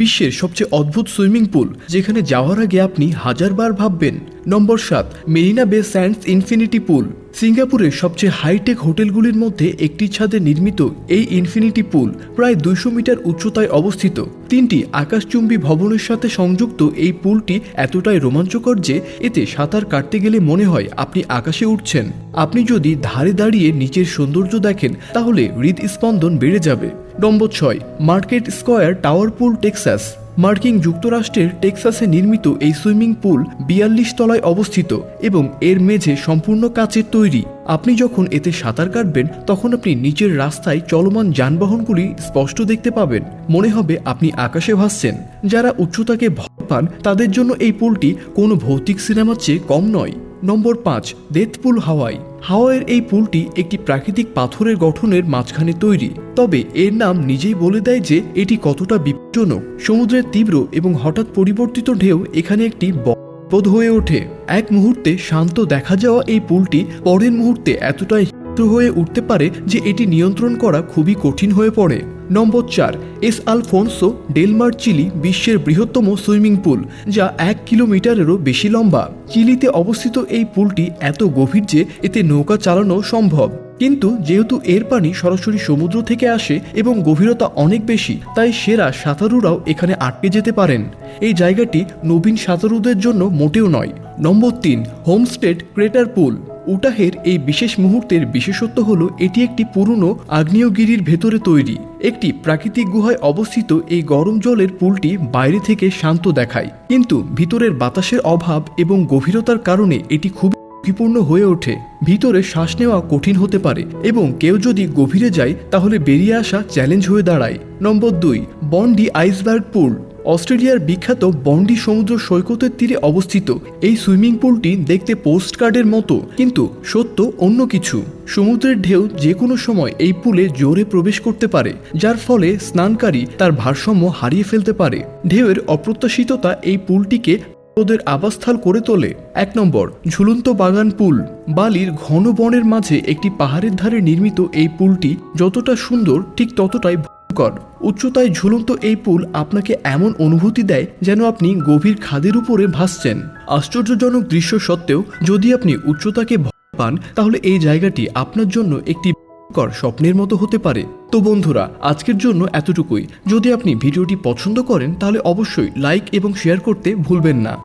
বিশ্বের সবচেয়ে অদ্ভুত সুইমিং পুল, যেখানে যাওয়ার আগে আপনি হাজারবার ভাববেন। নম্বর সাত, মেরিনা বে স্যান্ডস ইনফিনিটি পুল। সিঙ্গাপুরের সবচেয়ে হাইটেক হোটেলগুলির মধ্যে একটি ছাদে নির্মিত এই ইনফিনিটি পুল প্রায় দুইশো মিটার উচ্চতায় অবস্থিত। তিনটি আকাশচুম্বী ভবনের সাথে সংযুক্ত এই পুলটি এতটাই রোমাঞ্চকর যে এতে সাঁতার কাটতে গেলে মনে হয় আপনি আকাশে উঠছেন। আপনি যদি ধারে দাঁড়িয়ে নিচের সৌন্দর্য দেখেন, তাহলে হৃদস্পন্দন বেড়ে যাবে। নম্বর ছয়, Market Square Tower pool, Texas. মার্কিন যুক্তরাষ্ট্রের টেক্সাসে নির্মিত এই সুইমিং পুল বিয়াল্লিশ তলায় অবস্থিত এবং এর মেঝে সম্পূর্ণ কাচের তৈরি। আপনি যখন এতে সাঁতার কাটবেন, তখন আপনি নিচের রাস্তায় চলমান যানবাহনগুলি স্পষ্ট দেখতে পাবেন। মনে হবে আপনি আকাশে ভাসছেন। যারা উচ্চতাকে ভয় পান, তাদের জন্য এই পুলটি কোনো ভৌতিক সিনেমার চেয়ে কম নয়। নম্বর পাঁচ ডেথপুল হাওয়াই। হাওয়াইয়ের এই পুলটি একটি প্রাকৃতিক পাথরের গঠনের মাঝখানে তৈরি। তবে এর নাম নিজেই বলে দেয় যে এটি কতটা বিপজ্জনক। সমুদ্রের তীব্র এবং হঠাৎ পরিবর্তিত ঢেউ এখানে একটি বিপদ হয়ে ওঠে। এক মুহূর্তে শান্ত দেখা যাওয়া এই পুলটি পরের মুহূর্তে এতটাই হয়ে উঠতে পারে যে এটি নিয়ন্ত্রণ করা খুবই কঠিন হয়ে পড়ে। নম্বর চার, এস আলফোনসো ডেলমার চিলি বিশ্বের বৃহত্তম সুইমিং পুল, যা এক কিলোমিটারেরও বেশি লম্বা। চিলিতে অবস্থিত এই পুলটি এত গভীর যে এতে নৌকা চালানো সম্ভব। কিন্তু যেহেতু এর পানি সরাসরি সমুদ্র থেকে আসে এবং গভীরতা অনেক বেশি, তাই সেরা সাঁতারুরাও এখানে আটকে যেতে পারেন। এই জায়গাটি নবীন সাঁতারুদের জন্য মোটেও নয়। নম্বর তিন, হোমস্টেড ক্রেটার পুল। উটাহের এই বিশেষ মুহূর্তের বিশেষত্ব হলো এটি একটি পুরনো আগ্নেয়গিরির ভেতরে তৈরি। একটি প্রাকৃতিক গুহায় অবস্থিত এই গরম জলের পুলটি বাইরে থেকে শান্ত দেখায়। কিন্তু ভিতরের বাতাসের অভাব এবং গভীরতার কারণে এটি খুব ঝুঁকিপূর্ণ হয়ে ওঠে। ভিতরে শ্বাস নেওয়া কঠিন হতে পারে এবং কেউ যদি গভীরে যায় তাহলে বেরিয়ে আসা চ্যালেঞ্জ হয়ে দাঁড়ায়। নম্বর দুই, বন্ডি আইসবার্গ পুল। অস্ট্রেলিয়ার বিখ্যাত বন্ডি সমুদ্র সৈকতের তীরে অবস্থিত। এই সুইমিং পুলটি দেখতে পোস্ট কার্ডের মতো, কিন্তু সত্য অন্য কিছু। সমুদ্রের ঢেউ যে কোনো সময় এই পুলে জোরে প্রবেশ করতে পারে, যার ফলে স্নানকারী তার ভারসাম্য হারিয়ে ফেলতে পারে। ঢেউয়ের অপ্রত্যাশিততা এই পুলটিকে ওদের আবাসস্থল করে তোলে। এক নম্বর, ঝুলন্ত বাগান পুল। বালির ঘন বনের মাঝে একটি পাহাড়ের ধারে নির্মিত এই পুলটি যতটা সুন্দর, ঠিক ততটাই ভয়ঙ্কর। উচ্চতায় ঝুলন্ত এই পুল আপনাকে এমন অনুভূতি দেয় যেন আপনি গভীর খাদের উপরে ভাসছেন। আশ্চর্যজনক দৃশ্য সত্ত্বেও, যদি আপনি উচ্চতাকে ভয় পান, তাহলে এই জায়গাটি আপনার জন্য একটি ভয়ঙ্কর স্বপ্নের মতো হতে পারে। তো বন্ধুরা, আজকের জন্য এতটুকুই। যদি আপনি ভিডিওটি পছন্দ করেন, তাহলে অবশ্যই লাইক এবং শেয়ার করতে ভুলবেন না।